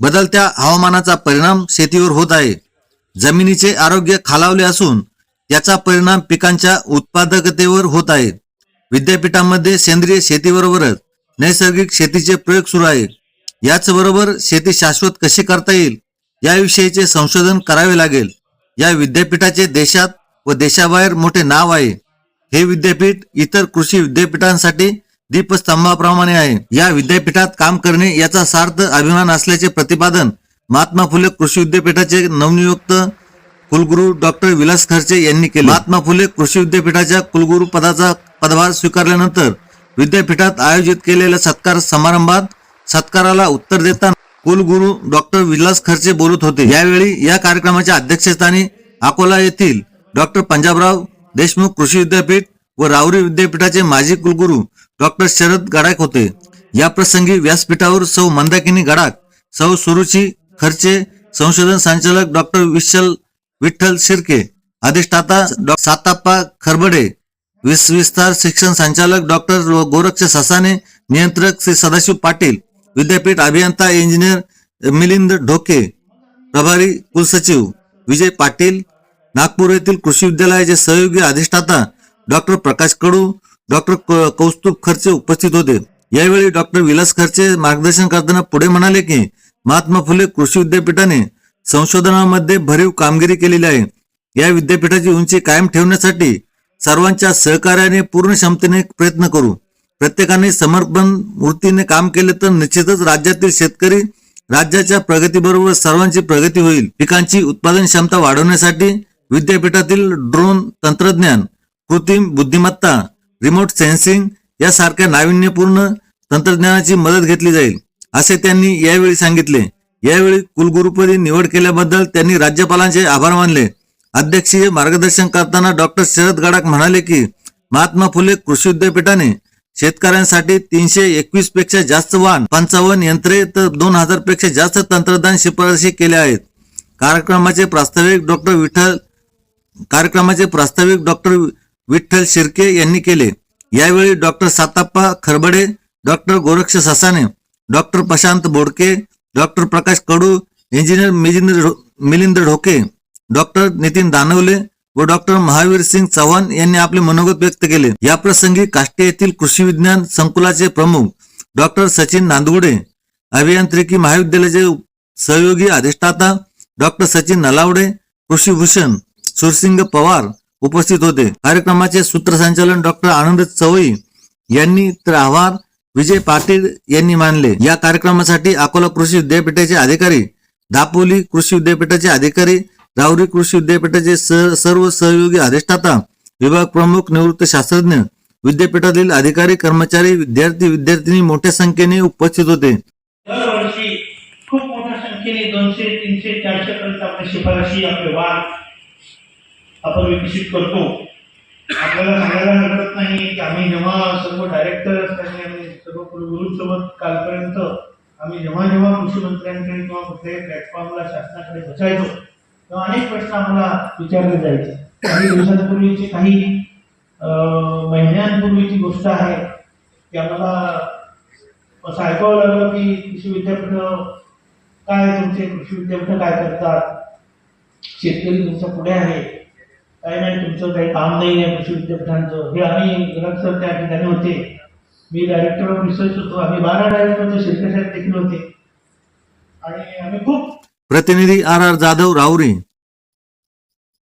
बदलत्या हवामानाचा परिणाम शेतीवर होत आहे. जमिनीचे आरोग्य खालावले असून त्याचा परिणाम पिकांच्या उत्पादकतेवर होत आहे. विद्यापीठामध्ये सेंद्रिय शेतीबरोबरच नैसर्गिक शेतीचे प्रयोग सुरू आहे याचबरोबर शेती शाश्वत कशी करता येईल याविषयीचे संशोधन करावे लागेल. या विद्यापीठाचे देशात व देशाबाहेर मोठे नाव आहे. हे विद्यापीठ इतर कृषी विद्यापीठांसाठी दीपस्तंभाप्रमाणे आहे. या विद्यापीठात काम करणे याचा सार्थ अभिमान असल्याचे प्रतिपादन महात्मा फुले कृषी विद्यापीठाचे नवनियुक्त कुलगुरू डॉक्टर विलास खर्चे यांनी केले. महात्मा फुले कृषी विद्यापीठाच्या कुलगुरू पदाचा पदभार स्वीकारल्यानंतर विद्यापीठात आयोजित केलेल्या सत्कार समारंभात सत्काराला उत्तर देताना कुलगुरू डॉक्टर विलास खर्चे बोलत होते. यावेळी या कार्यक्रमाच्या अध्यक्षस्थानी अकोला येथील डॉक्टर पंजाबराव देशमुख कृषी विद्यापीठ व रावरी विद्यापीठाचे माजी कुलगुरू डॉक्टर शरद गडाक होते. या प्रसंगी व्यासपीठावर सौ मंदाकिनी गडाक सौ सुरुची खर्चे संशोधन संचालक डॉक्टर विठ्ठल विठ्ठल शिर्के अधिष्ठाता डॉ. साताप्पा खरबडे विस विस्तार शिक्षण संचालक डॉक्टर गोरक्ष ससाने नियंत्रक श्री सदाशिव पाटील विद्यापीठ अभियंता इंजिनियर मिलिंद ढोके प्रभारी कुलसचिव विजय पाटील नागपूर येथील कृषी विद्यालयाचे सहयोगी अधिष्ठाता डॉक्टर प्रकाश कडू डॉक्टर क- कौस्तुभ खर्चे उपस्थित होते. यावेळी डॉक्टर विलास खर्चे मार्गदर्शन करताना पुढे म्हणाले की महात्मा फुले कृषी विद्यापीठाने संशोधनामध्ये भरीव कामगिरी केलेली आहे. या विद्यापीठाची उंची कायम ठेवण्यासाठी सर्वांच्या सहकार्याने पूर्ण क्षमतेने प्रयत्न करू. प्रत्येकाने समर्पण वृत्तीने काम केले तर निश्चितच राज्यातील शेतकरी राज्याच्या प्रगतीबरोबर सर्वांची प्रगती होईल. पिकांची उत्पादन क्षमता वाढवण्यासाठी विद्यापीठातील ड्रोन तंत्रज्ञान कृत्रिम बुद्धिमत्ता रिमोट सेन्सिंग यासारख्या नाविन्यपूर्ण तंत्रज्ञानाची मदत घेतली जाईल असे त्यांनी यावेळी सांगितले. यावेळी कुलगुरुपदी निवड केल्याबद्दल त्यांनी राज्यपालांचे आभार मानले. अध्यक्षीय मार्गदर्शन करताना डॉक्टर शरद गडाख म्हणाले की महात्मा फुले कृषी विद्यापीठाने शेतकऱ्यांसाठी तीनशे एकवीसपेक्षा जास्त वाहन पंचावन्न यंत्रे तर दोन हजारपेक्षा जास्त तंत्रज्ञान शिफारशी केल्या आहेत. कार्यक्रमाचे प्रास्ताविक डॉक्टर विठ्ठल कार्यक्रमाचे प्रास्ताविक डॉक्टर विठ्ठल शिर्के यांनी केले. यावेळी doctor Satappa Kharabade doctor Goraksh Sasane doctor Prashant Bodke doctor Prakash Kadu engineer Milind Milindra Milind Dhoke doctor Nitin Danavale व डॉक्टर महावीर सिंग चव्हाण यांनी आपले मनोगत व्यक्त केले. या प्रसंगी काष्टे येथील कृषी विज्ञान संकुलाचे प्रमुख डॉक्टर सचिन नांदगुडे अभियांत्रिकी महाविद्यालयाचे सहयोगी अधिष्ठाता डॉक्टर सचिन नलावडे कृषीभूषण सुरसिंग पवार उपस्थित होते. कार्यक्रमाचे सूत्रसंचालन डॉक्टर आनंद चवई यांनी तर आभार विजय पाटील यांनी मानले. या कार्यक्रमासाठी अकोला कृषी विद्यापीठाचे अधिकारी दापोली कृषी विद्यापीठाचे अधिकारी राऊरी कृषी विद्यापीठाचे सर्व सहयोगी अधिष्ठाता विभाग प्रमुख निवृत्त शास्त्रज्ञ विद्यापीठातील अधिकारी कर्मचारी विद्यार्थी विद्यार्थिनी मोठ्या संख्येने उपस्थित होते. दरवर्षी खूप मोठ्या संख्येने दोनशे तीनशे चारशे पर्यंत आपल्या शिफारशी आपले वाद आपण विकसित करतो. आपल्याला सांगायला हरकत नाही की आम्ही जेव्हा सर्व डायरेक्टर्स आणि आम्ही सर्व गुरुसोबत कालपर्यंत आम्ही जेव्हा जेव्हा कृषी मंत्र्यांकडे किंवा कुठल्याही प्लॅटफॉर्मला शासनाकडे बसायचो तेव्हा अनेक प्रश्न आम्हाला विचारले जायचे. काही दिवसांपूर्वीची काही महिन्यांपूर्वीची गोष्ट आहे की आम्हाला असं ऐकावं लागलं की कृषी विद्यापीठ काय तुमचे कृषी विद्यापीठ काय करतात? शेतकरी तुमच्यापुढे आहे. काय नाही तुमचं काही काम नाही आहे कृषी विद्यापीठांचं. हे आम्ही गणक सर त्या ठिकाणी होते. मी डायरेक्टर ऑफ रिसर्च होतो. आम्ही बारा डायरेक्टर शिरके देखील होते. आणि आम्ही खूप प्रतिनिधी आर आर जाधव राऊरी